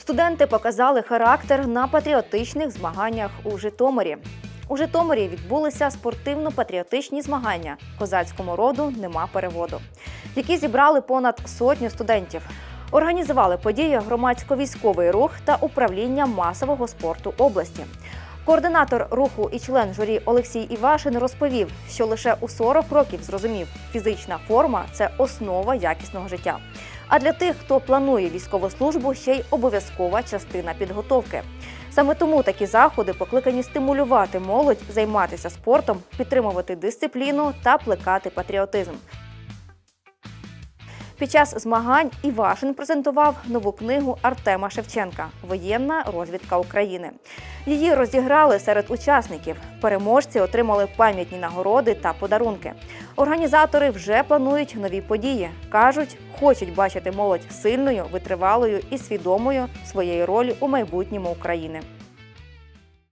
Студенти показали характер на патріотичних змаганнях у Житомирі. У Житомирі відбулися спортивно-патріотичні змагання козацькому роду нема переводу, які зібрали понад сотню студентів. Організували подію громадсько-військовий рух та управління масового спорту області. Координатор руху і член журі Олексій Івашин розповів, що лише у 40 років зрозумів, фізична форма це основа якісного життя. А для тих, хто планує військову службу, ще й обов'язкова частина підготовки. Саме тому такі заходи покликані стимулювати молодь, займатися спортом, підтримувати дисципліну та плекати патріотизм. Під час змагань Івашин презентував нову книгу Артема Шевченка Воєнна розвідка України. Її розіграли серед учасників. Переможці отримали пам'ятні нагороди та подарунки. Організатори вже планують нові події. кажуть, хочуть бачити молодь сильною, витривалою і свідомою своєї ролі у майбутньому України.